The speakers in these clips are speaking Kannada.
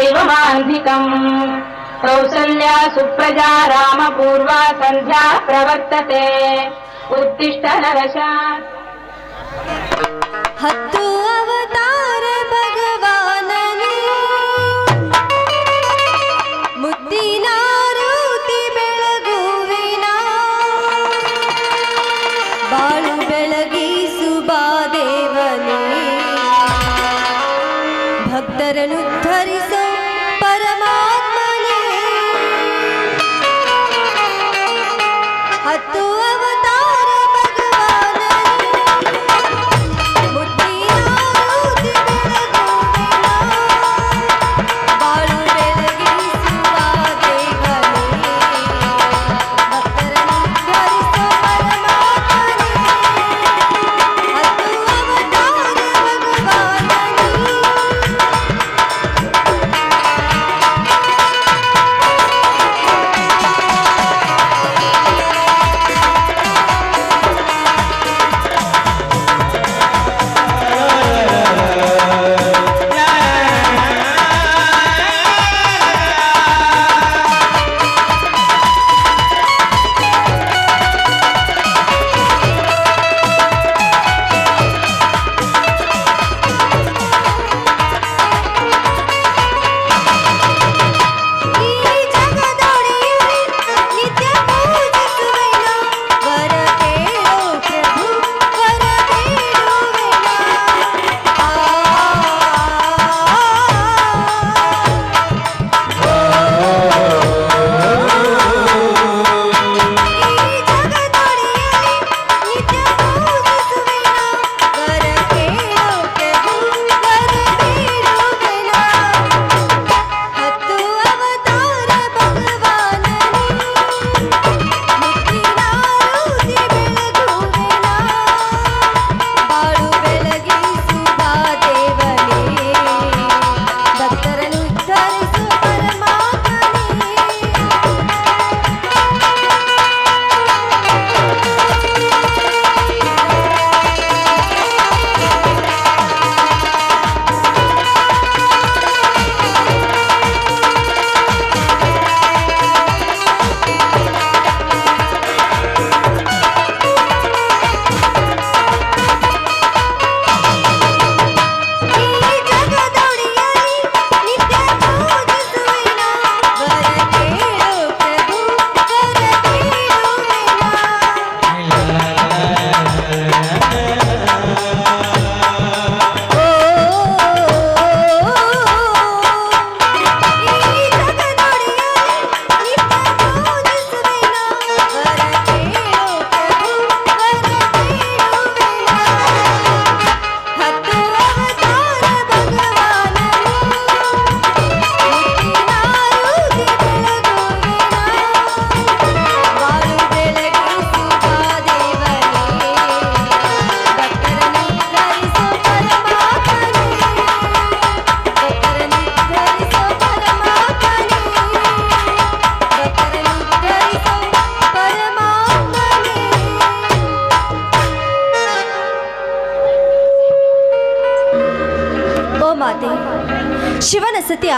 दैवमान्धिकम् कौसल्या सुप्रजा रामपूर्वा सन्ध्या प्रवर्तते उत्तिष्ठ नरशात्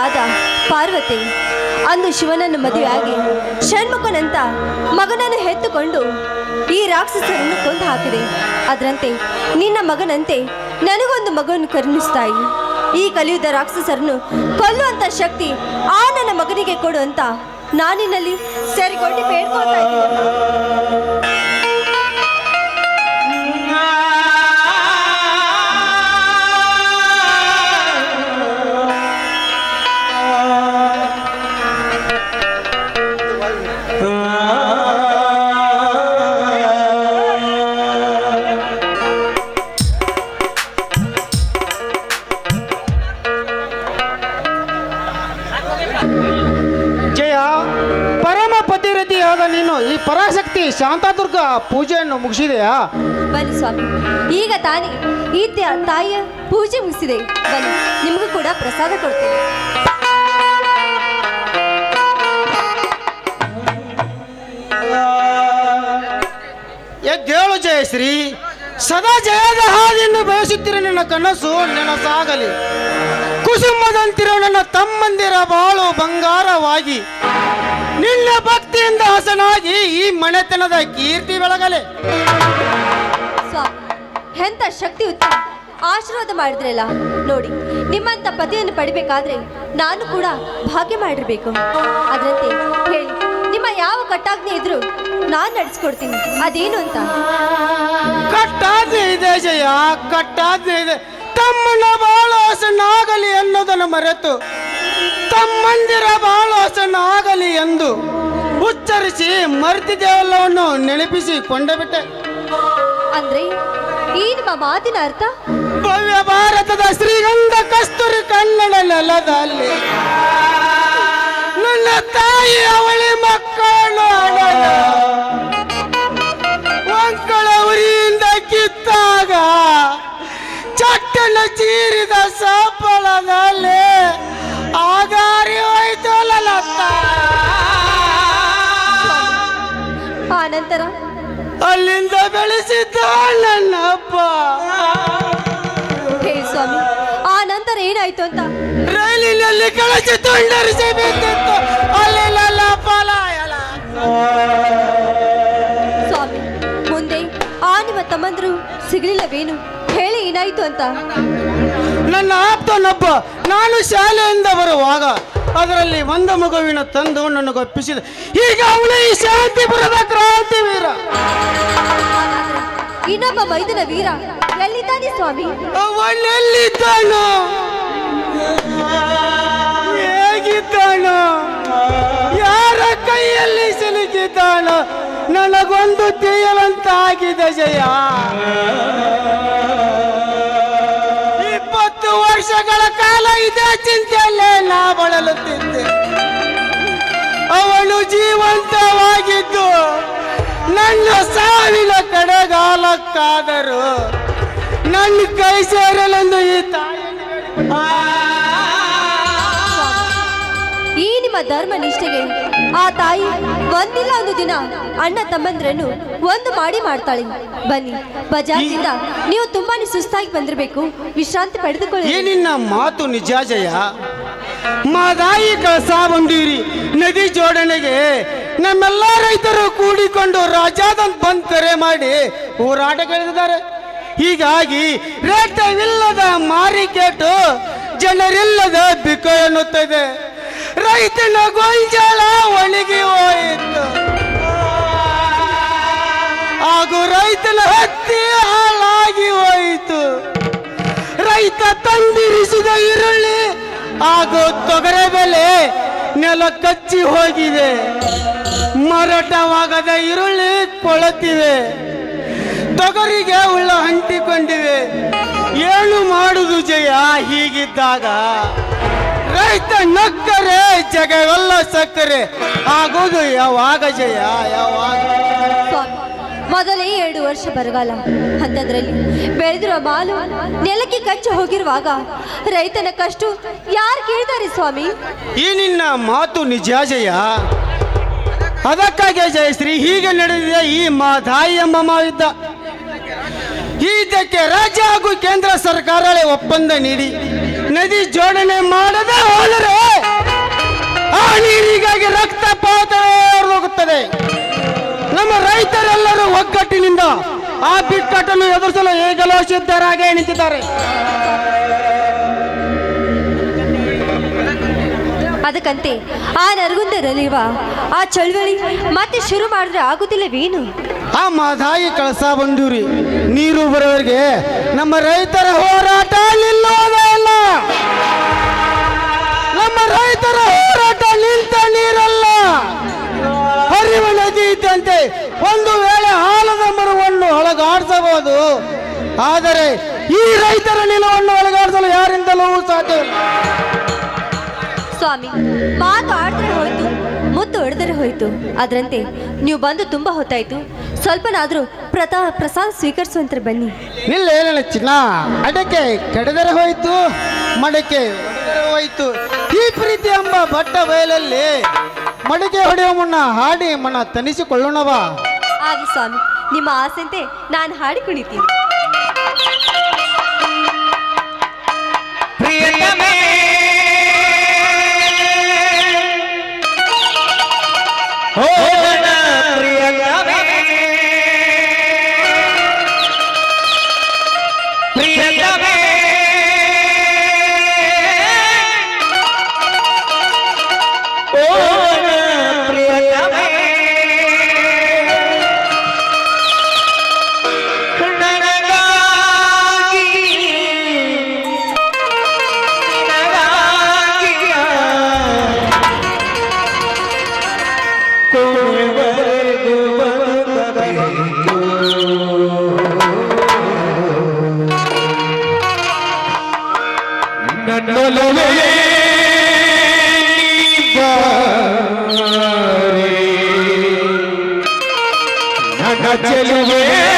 ಆದ ಪಾರ್ವತಿ ಅಂದು ಶಿವನನ್ನು ಮದುವೆಯಾಗಿ ಷಣ್ಮುಖನಂತ ಮಗನನ್ನು ಹೆತ್ತುಕೊಂಡು ಈ ರಾಕ್ಷಸರನ್ನು ಕೊಂದು ಹಾಕಿದೆ. ಅದರಂತೆ ನಿನ್ನ ಮಗನಂತೆ ನನಗೊಂದು ಮಗನನ್ನು ಕರುಣಿಸ್ತಾಯಿ. ಈ ಕಲಿಯುದ ರಾಕ್ಷಸರನ್ನು ಕೊಲ್ಲುವಂತ ಶಕ್ತಿ ಆ ನನ್ನ ಮಗನಿಗೆ ಕೊಡು ಅಂತ ನಾನಿನಲ್ಲಿ ಸರಿಕೊಂಡು ಬೇಡ್ಕೊಳ್ತಾ ಇದ್ದೀನಿ. ಶಾಂತಾದುರ್ಗ ಪೂಜೆಯನ್ನು ಮುಗಿಸಿದೆಯಾ? ಬನ್ನಿ ಸ್ವಾಮಿ. ಈಗ ತಾನೇ ಈ ತ- ತಾಯಿಯ ಪೂಜೆ ಮುಗಿಸಿದೆ. ಬನ್ನಿ ನಿಮಗೂ ಕೂಡ ಪ್ರಸಾದ ಕೊಡ್ತೇನೆ. ಎದ್ದೇಳು ಜಯಶ್ರೀ. ಸದಾ ಜಯದ ಹಾದಿಯನ್ನು ಬಯಸುತ್ತಿರ ನಿನ್ನ ಕನಸು ನೆನಸಾಗಲಿ. ಕುಸುಮದಂತಿರೋ ನನ್ನ ತಮ್ಮಂದಿರ ಬಾಳು ಬಂಗಾರವಾಗಿ, ನಿನ್ನ ಭಕ್ತಿಯಿಂದ ಹಸನಾಗಿ ಈ ಮನೆತನದ ಕೀರ್ತಿ ಬೆಳಗಲೆ. ಸ್ವಾಮಿ ಶಕ್ತಿ ಉತ್ತಮ. ಆಶೀರ್ವಾದ ಮಾಡಿದ್ರಲ್ಲ. ನೋಡಿ ನಿಮ್ಮಂತ ಪತಿಯನ್ನು ಪಡಿಬೇಕಾದ್ರೆ ನಾನು ಕೂಡ ಭಾಗ್ಯ ಮಾಡಿರ್ಬೇಕು. ಅದರಂತೆ ಹೇಳಿ. ನಿಮ್ಮ ಯಾವ ಕಟ್ಟಾಜ್ಞೆ ಇದ್ರು ನಾನು ನಡೆಸ್ಕೊಡ್ತೀನಿ. ಅದೇನು ಅಂತ? ಕಟ್ಟಾಜ್ಞೆ ಇದೆ ಜಯ ಕಟ್ಟಾಜ್ಞೆ ಇದೆ. ತಮ್ಮನ ಬಾಳು ಹಸನಾಗಲಿ ಅನ್ನೋದನ್ನು ಮರೆತು ತಮ್ಮಂದಿರ ಬಾಳು ಹಸನಾಗಲಿ ಎಂದು ಉಚ್ಚರಿಸಿ ಮರ್ತಿದೆಲ್ಲವನ್ನು ನೆನಪಿಸಿ ಕೊಂಡಬಿಟ್ಟೆ. ಅಂದ್ರೆ ಈ ನಿಮ್ಮ ಮಾತಿನ ಅರ್ಥ? ಭವ್ಯ ಭಾರತದ ಶ್ರೀಗಂಧ ಕಸ್ತೂರಿ ಕನ್ನಡ ನೆಲದಲ್ಲಿ. ಚೀರಿದ ಸಫಲದಲ್ಲಿ ಆಗಾರಿ ಹೋಯ್ತು ಲಲತ್ತ ಆ ಅಲ್ಲಿಂದ ಬೆಳೆಸಿದ್ದ ನನ್ನಪ್ಪ ಹೇ ಸ್ವಾಮಿ ಆ ನಂತರ ಏನಾಯ್ತು ಅಂತ? ರೈಲಿನಲ್ಲಿ ಕಳಚಿ ತುಂಡರಿಸಿ ಬಿದ್ದಿತ್ತು. ಪಲಾಯಲ ಸ್ವಾಮಿ ಮುಂದೆ ಆ ನಿಮ್ಮ ತಮ್ಮಂದ್ರು ಸಿಗಲಿಲ್ಲವೇನು? ಏನಾಯ್ತು ಅಂತ? ನನ್ನ ಆಪ್ತನೊಬ್ಬ ನಾನು ಶಾಲೆಯಿಂದ ಬರುವಾಗ ಅದರಲ್ಲಿ ಒಂದು ಮಗುವಿನ ತಂದು ನನಗೊಪ್ಪಿಸಿದ ಈಗ ಅವಳು ಈ ಶಾಂತಿಪುರದ ಕ್ರಾಂತಿ ವೀರ. ಇನ್ನೊಬ್ಬ ಮೈದನ ವೀರ. ಎಲ್ಲಿದ್ದಾನೆ ಸ್ವಾಮಿ? ಅವಳೆಲ್ಲಿದ್ದಾನು ಹೇಗಿದ್ದಾನು? ಯಾರ ಕೈಯಲ್ಲಿ ಸಿಲುಕಿದ್ದಾನು? ನನಗೊಂದು ತಿಳಿಯಲಂತಾಗಿದೆ ಜಯ. ವರ್ಷಗಳ ಕಾಲ ಇದೇ ಚಿಂತೆಯಲ್ಲೇ ನಾ ಬಳಲುತ್ತಿದ್ದೆ. ಅವಳು ಜೀವಂತವಾಗಿದ್ದು ನನ್ನ ಸಾವಿನ ಕಡೆಗಾಲಕ್ಕಾದರೂ ನನ್ನ ಕೈ ಸೇರಲೆಂದು ಈ ತಾಯಿ ನಿಮ್ಮ ಧರ್ಮ ನಿಷ್ಠೆಗೆ. ಆ ತಾಯಿ ಒಂದಿಲ್ಲ ಒಂದು ದಿನ ಅಣ್ಣ ತಮ್ಮಂದ್ರನ್ನು ಒಂದು ಮಾಡಿ ಮಾಡ್ತಾಳೆ. ಬನ್ನಿ, ಬಜಾರ್ನಿಂದ ನೀವು ತುಂಬಾನೇ ಸುಸ್ತಾಗಿ ಬಂದಿರಬೇಕು. ವಿಶ್ರಾಂತಿ ಪಡೆದುಕೊಳ್ಳಿ. ಮಾತು ನಿಜ ಜಯ. ಮಾದಾಯಿ ಕಳಸ ಬಂದಿರಿ. ನದಿ ಜೋಡಣೆಗೆ ನಮ್ಮೆಲ್ಲ ರೈತರು ಕೂಡಿಕೊಂಡು ರಾಜಾದಂತ ಬಂದ್ ಕರೆ ಮಾಡಿ ಹೋರಾಟಗಳಿದ್ದಾರೆ. ಹೀಗಾಗಿ ರೇಟವಿಲ್ಲದ ಮಾರಿಕೆಟು ಜನರಿಲ್ಲದ ಬಿಕೋ ಎನ್ನುತ್ತದೆ ರೈತನ ಗೊಂಜಲ ಒಣಗಿ ಹೋಯಿತು. ಹಾಗೂ ರೈತನ ಹತ್ತಿ ಹಾಳಾಗಿ ಹೋಯಿತು. ರೈತ ತಂದಿರಿಸಿದ ಈರುಳ್ಳಿ ಹಾಗೂ ತೊಗರೆ ಬೆಲೆ ನೆಲ ಕಚ್ಚಿ ಹೋಗಿದೆ. ಮಾರಾಟವಾಗದ ಈರುಳ್ಳಿ ಕೊಳತಿವೆ. ತೊಗರಿಗೆ ಉಳ್ಳ ಅಂಟಿಕೊಂಡಿವೆ ಏನು ಮಾಡುದು ಜಯ ಹೀಗಿದ್ದಾಗ? ರೈತ ನಕ್ಕರೆ ಜಗವೆಲ್ಲ ಸಕ್ಕರೆ. ಆಗೋದು ಯಾವಾಗ ಜಯ ಯಾವಾಗ? ಮೊದಲೇ ಎರಡು ವರ್ಷ ಬರಗಾಲ. ಅಂಥದ್ರಲ್ಲಿ ಬೆಳೆದಿರುವ ಮಾಲು ನೆಲಕ್ಕೆ ಕಚ್ಚಿ ಹೋಗಿರುವಾಗ ರೈತನ ಕಷ್ಟ ಯಾರು ಕೇಳ್ತಾರೆ ಸ್ವಾಮಿ? ಈ ನಿನ್ನ ಮಾತು ನಿಜ ಜಯ. ಅದಕ್ಕಾಗಿ ಜಯಶ್ರೀ ಹೀಗೆ ನಡೆದಿದೆ ಈ ಮಾದಾಯಿ ಎಂಬ ಮಾವಿದ್ದ ಇದಕ್ಕೆ ರಾಜ್ಯ ಹಾಗೂ ಕೇಂದ್ರ ಸರ್ಕಾರಗಳೇ ಒಪ್ಪಂದ ನೀಡಿ. ನದಿ ಜೋಡಣೆ ಮಾಡದೆ ಹೋದರೆ ಆ ನೀರಿಗಾಗಿ ರಕ್ತಪಾತ ಹೋಗುತ್ತದೆ ನಮ್ಮ ರೈತರೆಲ್ಲರೂ ಒಗ್ಗಟ್ಟಿನಿಂದ ಆ ಬಿಕ್ಕಟ್ಟನ್ನು ಎದುರಿಸಲು ಈಗಲೂ ಸಿದ್ಧರಾಗಿ ನಿಂತಿದ್ದಾರೆ. ಅದಕ್ಕಂತೆ ಆ ನರಗುಂದರಲ್ಲಿರುವ ಆ ಚಳುವಳಿ ಮತ್ತೆ ಶುರು ಮಾಡಿದ್ರೆ ಆಗುತ್ತಿಲ್ಲವೇನು? ಆ ಮಾದಾಯಿ ಕಳಸ ಬಂದೂರಿ ನೀರು ಬರೋರಿಗೆ ನಮ್ಮ ರೈತರ ಹೋರಾಟ ನಿಲ್ಲೋದೇ ಒಂದು ವೇಳೆ ಆಲದ ಮರವನ್ನು ಒಳಗಾಡಿಸಬಹುದು ಆದರೆ ಈ ರೈತರ ನಿಲುವನ್ನು ಒಳಗಾಡಿಸಲು ಯಾರಿಂದಲೂ ಸಾಧ್ಯವಿಲ್ಲ ಸ್ವಾಮಿ ಮಾತು ಆಡಿದ್ರೆ ಹೋಯ್ತು ಮುತ್ತು ಹೊಡೆದರೆ ಹೋಯ್ತು. ಅದರಂತೆ ನೀವು ಬಂದು ತುಂಬಾ ಹೊತ್ತಾಯ್ತು. ಸ್ವಲ್ಪನಾದ್ರೂ ಪ್ರತಾ ಪ್ರಸಾದ ಸ್ವೀಕರಿಸುವಂತ ಬನ್ನಿ. ಇಲ್ಲ ಏನಿಲ್ಲ ಚಿನ್ನ ಅಡಕೆ ಕಡಿದರೆ ಹೋಯ್ತು ಮಡಕೆ ಹೋಯಿತು ಹೋಯ್ತು. ಈ ಪ್ರೀತಿ ಎಂಬ ಬಟ್ಟ ಬಯಲಲ್ಲಿ ಮಡಕೆ ಹೊಡೆಯುವ ಮುನ್ನ ಹಾಡಿ ಮನ ತನಿಸಿಕೊಳ್ಳೋಣವಾ. ಆಗಲಿ ಸ್ವಾಮಿ. ನಿಮ್ಮ ಆಸೆಂತೆ ನಾನು ಹಾಡಿ ಕುಣಿತೀನಿ. ಓ ನನ್ನ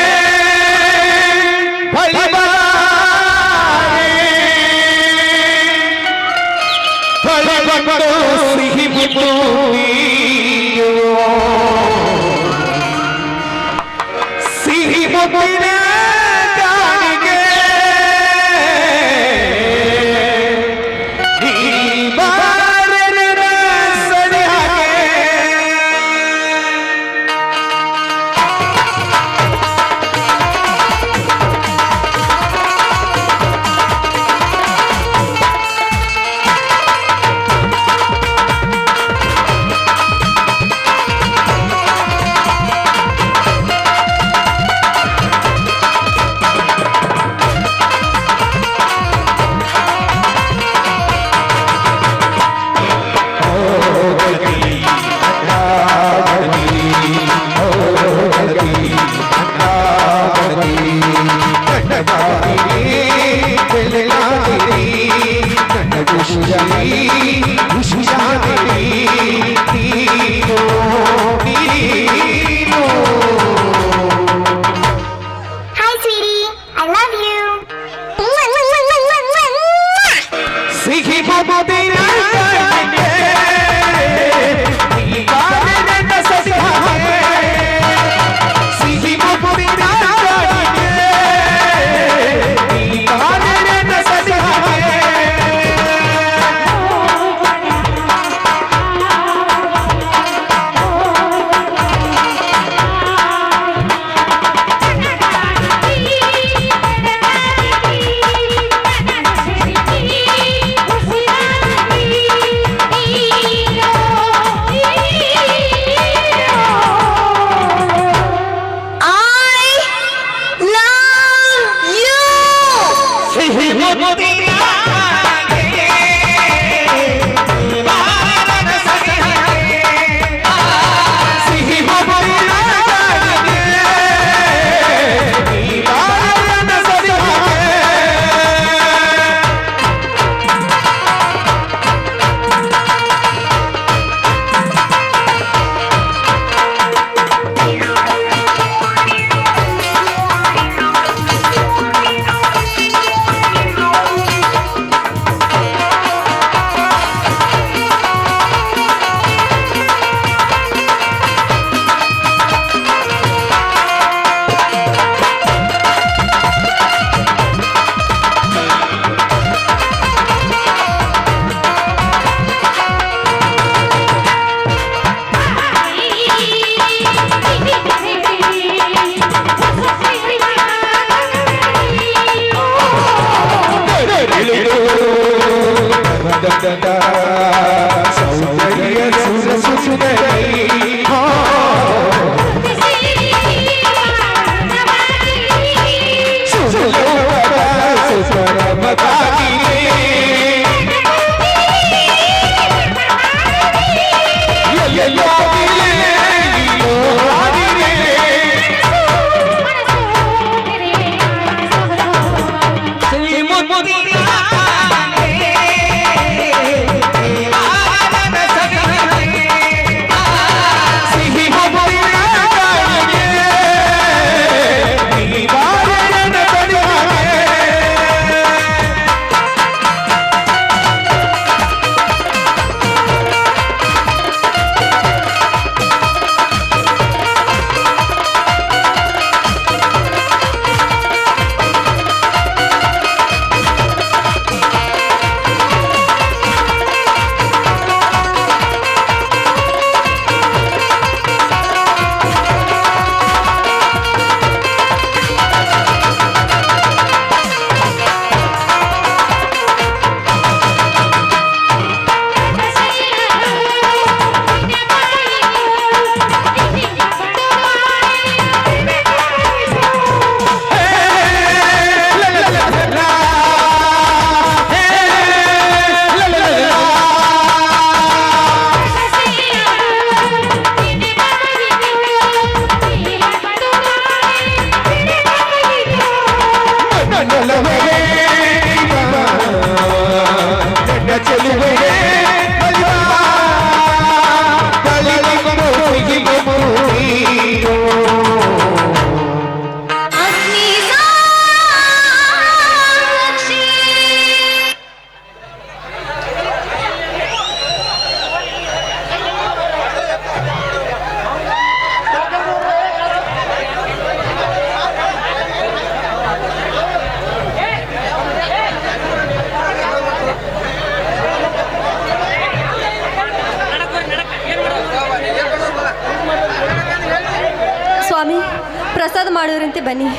ಬನ್ನಿ.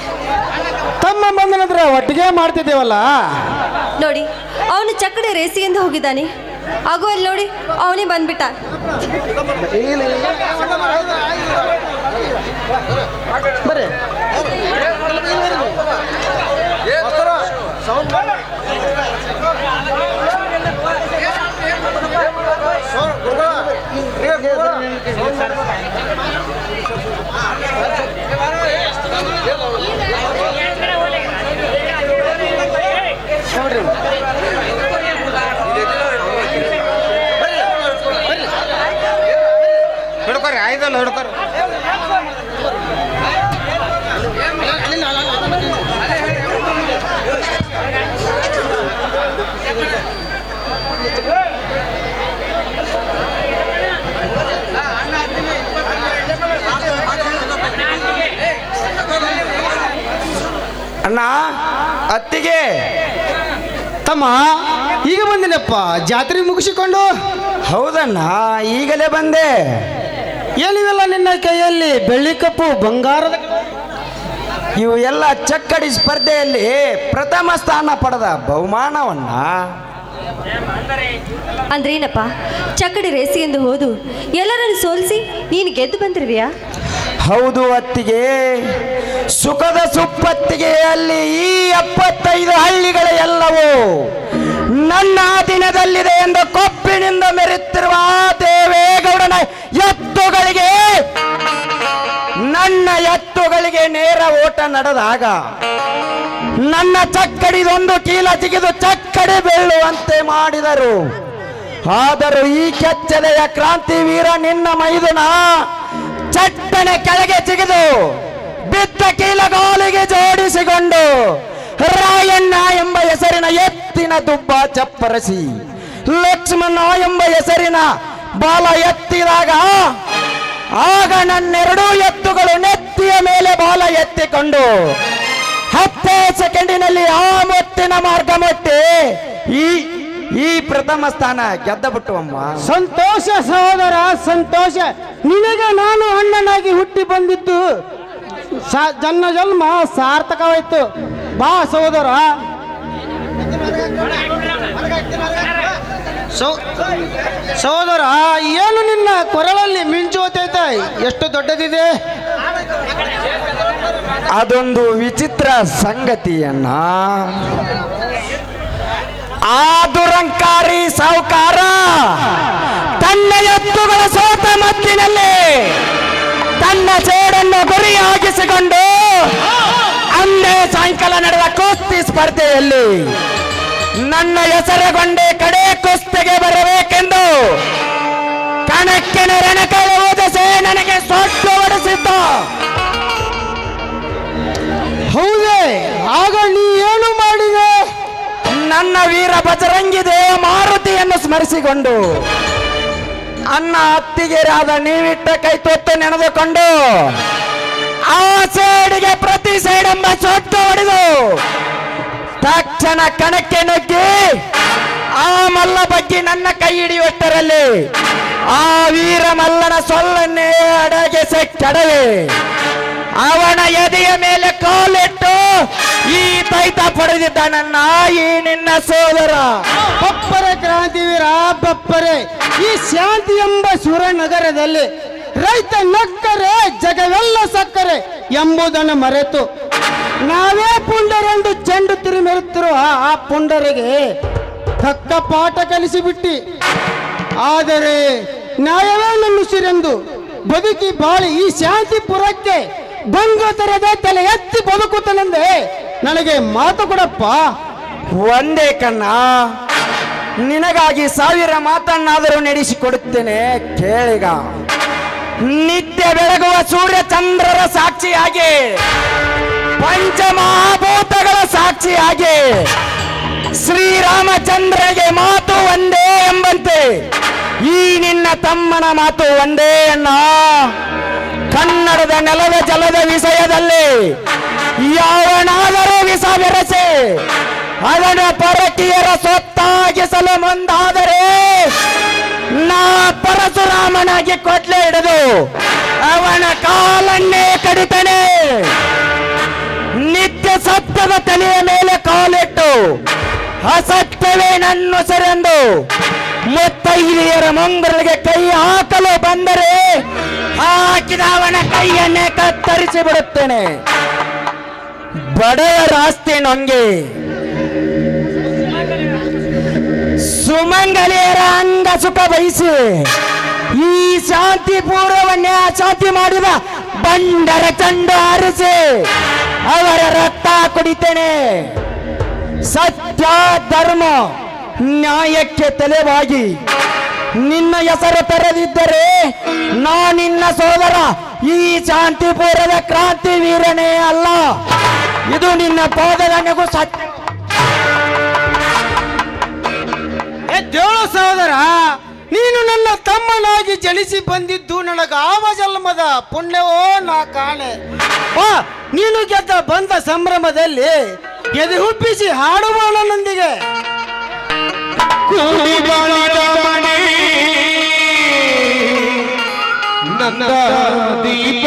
ತಮ್ಮ ಬಂದ ನಂತರ ಒಟ್ಟಿಗೆ ಮಾಡ್ತಿದ್ದೇವಲ್ಲ? ನೋಡಿ ಅವನು ಚಕ್ಕಡೆ ರೇಸಿಗೆಂದು ಹೋಗಿದ್ದಾನೆ. ಆಗೋ ಅಲ್ಲಿ ನೋಡಿ ಅವನೇ ಬಂದ್ಬಿಟ್ಟ. ಬರ್ರಿ. ಅಣ್ಣ ಅತ್ತಿಗೆ. ತಮ್ಮ ಈಗ ಬಂದಿನಪ್ಪ ಜಾತ್ರೆ ಮುಗಿಸಿಕೊಂಡು? ಹೌದಣ್ಣ ಈಗಲೇ ಬಂದೆ. ಏನಿವೆಲ್ಲ ನಿನ್ನ ಕೈಯಲ್ಲಿ ಬೆಳ್ಳಿ ಕಪ್ಪು ಬಂಗಾರದ ಇವು ಎಲ್ಲ ಚಕ್ಕಡಿ ಸ್ಪರ್ಧೆಯಲ್ಲಿ ಪ್ರಥಮ ಸ್ಥಾನ ಪಡೆದ ಬಹುಮಾನವನ್ನ. ಅಂದ್ರೇನಪ್ಪ ಚಕ್ಕಡಿ ರೇಸಿ ಎಂದು ಹೋದು ಎಲ್ಲರನ್ನು ಸೋಲಿಸಿ ನೀನು ಗೆದ್ದು ಬಂದಿರುವಿಯಾ? ಹೌದು ಅತ್ತಿಗೆ, ಸುಖದ ಸುಪ್ಪತ್ತಿಗೆ ಅಲ್ಲಿ ಈ ಎಪ್ಪತ್ತೈದು ಹಳ್ಳಿಗಳ ಎಲ್ಲವೂ. ನನ್ನ ದಿನದಲ್ಲಿದೆ ಎಂದು ಕೊಪ್ಪಿನಿಂದ ಮೆರೆತಿರುವ ಆ ದೇವೇಗೌಡನ ಎತ್ತುಗಳಿಗೆ, ನನ್ನ ಎತ್ತುಗಳಿಗೆ ನೇರ ಓಟ ನಡೆದಾಗ, ನನ್ನ ಚಕ್ಕಡಿದೊಂದು ಕೀಲ ಜಿಗಿದು ಚಕ್ಕಡಿ ಬೀಳುವಂತೆ ಮಾಡಿದರು. ಆದರೂ ಈ ಕೆಚ್ಚದೆಯ ಕ್ರಾಂತಿ ವೀರ ನಿನ್ನ ಮೈದುನ ಚಟ್ಟನೆ ಕೆಳಗೆ ಜಿಗಿದು, ಬಿದ್ದ ಕೀಲಗಾಲಿಗೆ ಜೋಡಿಸಿಕೊಂಡು, ರಾಯಣ್ಣ ಎಂಬ ಹೆಸರಿನ ಎತ್ತಿನ ದುಬ್ಬ ಚಪ್ಪರಸಿ, ಲಕ್ಷ್ಮಣ ಎಂಬ ಹೆಸರಿನ ಬಾಲ ಎತ್ತಿದಾಗ, ಆಗ ನನ್ನೆರಡೂ ಎತ್ತುಗಳು ನೆತ್ತಿಯ ಮೇಲೆ ಬಾಲ ಎತ್ತಿಕೊಂಡು, ಹತ್ತೇ ಸೆಕೆಂಡಿನಲ್ಲಿ ಆ ಮೊತ್ತಿನ ಮಾರ್ಗ ಮುಟ್ಟಿ, ಈ ಈ ಪ್ರಥಮ ಸ್ಥಾನ ಗೆದ್ದ ಬಿಟ್ಟು ಅಮ್ಮ ಸಂತೋಷ ಸಹೋದರ ಸಂತೋಷ. ನಿನಗೆ ನಾನು ಅಣ್ಣನಾಗಿ ಹುಟ್ಟಿ ಬಂದಿದ್ದು ಜನ್ಮ ಜನ್ಮ ಸಾರ್ಥಕವಾಯ್ತು. ಬಾ ಸಹೋದರ. ಸಹೋದರ ಏನು ನಿನ್ನ ಕೊರಳಲ್ಲಿ ಮಿಂಚು ಎಷ್ಟು ದೊಡ್ಡದಿದೆ? ಅದೊಂದು ವಿಚಿತ್ರ ಸಂಗತಿಯನ್ನ. ಆ ದುರಂಕಾರಿ ಸಾಹುಕಾರ ತನ್ನ ಎತ್ತುಗಳ ಸೋತ ಮತ್ತಿನಲ್ಲಿ ತನ್ನ ಸೇಡನ್ನು ಗುರಿಯಾಗಿಸಿಕೊಂಡು ಅಂದೇ ಸಾಯಂಕಾಲ ನಡೆದ ಕುಸ್ತಿ ಸ್ಪರ್ಧೆಯಲ್ಲಿ ನನ್ನ ಹೆಸರುಗೊಂಡೆ ಕಡೆ ಕುಸ್ತಿಗೆ ಬರಬೇಕೆಂದು ಕಣಕ್ಕಿನ ರಣಕಳೆ ಓದಿಸಿ ನನಗೆ ಸೊಟ್ಟು ಹೊಡೆಸಿದ್ದ. ಹೌದೇ, ಆಗ ನೀ ಏನು ಮಾಡಿದೆ? ನನ್ನ ವೀರ ಬಜರಂಗಿ ದೇವ ಮಾರುತಿಯನ್ನು ಸ್ಮರಿಸಿಕೊಂಡು ಅನ್ನ ಅತ್ತಿಗೆರಾದ ನೀವಿಟ್ಟ ಕೈ ತೊತ್ತು ನೆನೆದುಕೊಂಡು, ಆ ಸೈಡಿಗೆ ಪ್ರತಿ ಸೈಡ್ ಎಂಬ ಸೊಟ್ಟು ಹೊಡೆದು, ತಕ್ಷಣ ಕಣಕ್ಕೆ ನುಗ್ಗಿ, ಆ ಮಲ್ಲ ಬಗ್ಗೆ ನನ್ನ ಕೈ ಹಿಡಿಯುವಷ್ಟರಲ್ಲಿ, ಆ ವೀರ ಮಲ್ಲನ ಸೊಲ್ಲನ್ನೇ ಅಡಗಿಸಿ ಕೆಡವೆ. ಅವನ ಎದೆಯ ಮೇಲೆ ಕಾಲಿಟ್ಟು, ಈ ತೈತ ಪಡೆದಿದ್ದ ನನ್ನ ಈ ನಿನ್ನ ಸೋದರ. ಬಪ್ಪರೆ ಕ್ರಾಂತಿವೀರ, ಬಪ್ಪರೆ, ಈ ಶಾಂತಿ ಎಂಬ ಸುರನಗರದಲ್ಲಿ ರೈತ ನಕ್ಕರೆ, ಜಗವೆಲ್ಲ ಸಕ್ಕರೆ ಎಂಬುದನ್ನು ಮರೆತು, ನಾವೇ ಪುಂಡರೆಂದು ಚೆಂಡು ತಿರುಮೆರುತ್ತಿರುವ ಆ ಪುಂಡರಿಗೆ ತಕ್ಕ ಪಾಠ ಕಲಿಸಿಬಿಟ್ಟಿ. ಆದರೆ ನ್ಯಾಯವೇ ನನ್ನುಸಿರೆಂದು ಬದುಕಿ ಬಾಳಿ ಈ ಶಾಂತಿಪುರಕ್ಕೆ ಭಂಗ ತೆರೆದ ತಲೆ ಎತ್ತಿ ಬದುಕುತ್ತಲೆಂದೆ ನನಗೆ ಮಾತು ಕೊಡಪ್ಪ. ಒಂದೇ ಕಣ್ಣ. ನಿನಗಾಗಿ ಸಾವಿರ ಮಾತನ್ನಾದರೂ ನಡೆಸಿಕೊಡುತ್ತೇನೆ, ಕೇಳಿಗ. ನಿತ್ಯ ಬೆಳಗುವ ಸೂರ್ಯ ಚಂದ್ರರ ಸಾಕ್ಷಿಯಾಗಿ, ಪಂಚಮಹಾಭೂತಗಳ ಸಾಕ್ಷಿಯಾಗಿ, ಶ್ರೀರಾಮಚಂದ್ರಗೆ ಮಾತು ಒಂದೇ ಎಂಬಂತೆ. ಈ ನಿನ್ನ ತಮ್ಮನ ಮಾತು ಒಂದೇ ಅಣ್ಣ. ಕನ್ನಡದ ನೆಲದ ಜಲದ ವಿಷಯದಲ್ಲಿ ಯಾವನಾದರೂ ವಿಷ ಬೆರೆಸಿ ಅದನ್ನು ಪರಕೀಯರ ಸ್ವತ್ತಾಗಿಸಲು ಮುಂದಾದರೆ ನಾ ಪರಶುರಾಮನಾಗಿ ಕೊಟ್ಲೆ ಹಿಡಿದು ಅವನ ಕಾಲನ್ನೇ ಕಡಿತಾನೆ. ನಿತ್ಯ ಸತ್ಯದ ತಲೆಯ ಮೇಲೆ ಕಾಲಿಟ್ಟು ಅಸತ್ಯವೇ ನನ್ನೊಸರೆಂದು ಮುತ್ತೈದೆಯರ ಮಂಗಳಿಗೆ ಕೈ ಹಾಕಲು ಬಂದರೆ ಹಾಕಿದ ಅವನ ಕೈಯನ್ನೇ ಕತ್ತರಿಸಿ ಬಿಡುತ್ತೇನೆ ಬಡವರ ಆಸ್ತಿ ನೊಂಗೆ. ಸುಮಂಗಲಿಯರ ಅಂಗ ಸುಖ ಬಯಸಿ ಈ ಶಾಂತಿ ಪೂರ್ವವನ್ನೇ ಶಾಂತಿ ಮಾಡಿದ ಬಂಡರ ಚಂಡು ಆರಿಸಿ ಅವರ ರಕ್ತ ಕುಡಿತೇನೆ. ಸತ್ಯ ಧರ್ಮ ನ್ಯಾಯಕ್ಕೆ ತಲೆವಾಗಿ. ನಿನ್ನ ಹೆಸರು ತೆರೆದಿದ್ದರೆ ನಾ ನಿನ್ನ ಸೋದರ. ಈ ಶಾಂತಿಪುರದ ಕ್ರಾಂತಿ ವೀರನೇ ಅಲ್ಲ. ಇದು ನಿನ್ನ ಪಾದದ ನೆಗು ಸತ್ಯ. ಎದ್ದೇಳು ಸೋದರ, ನೀನು ನನ್ನ ತಮ್ಮನಾಗಿ ಜನಿಸಿ ಬಂದಿದ್ದು ನನಗಾವ ಜನ್ಮದ ಪುಣ್ಯವೋ ನಾ ಕಾಣೆ. ನೀನು ಗೆದ್ದ ಬಂದ ಸಂಭ್ರಮದಲ್ಲಿ ಎದೆ ಹುಪ್ಪಿಸಿ ಹಾಡುವ ನನ್ನೊಂದಿಗೆ ನನ್ನ ದೀಪ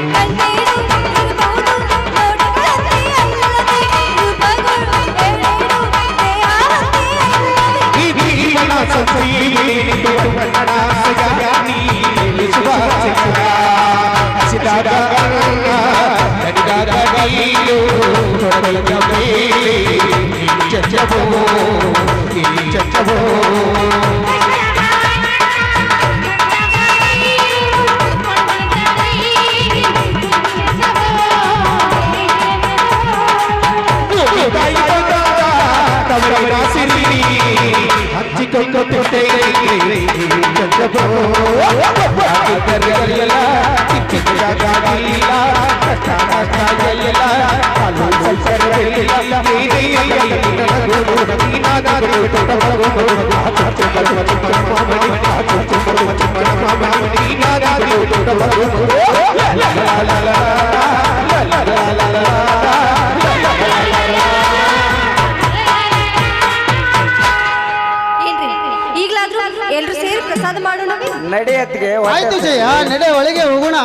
తవరాసిని హచ్చికొంక తిట్టే చంద్రబో కర్రల చిక్కగా గాలిలా కటానా కాయలా అలు సర్వెల్లా మీదేయ్య నగరు నగరు తవరు తవరు ನಡೆಯತ್ಗೆ ಆಯ್ತು ಜಯ ನಡೆ ಒಳಗೆ ಹೋಗೋಣ.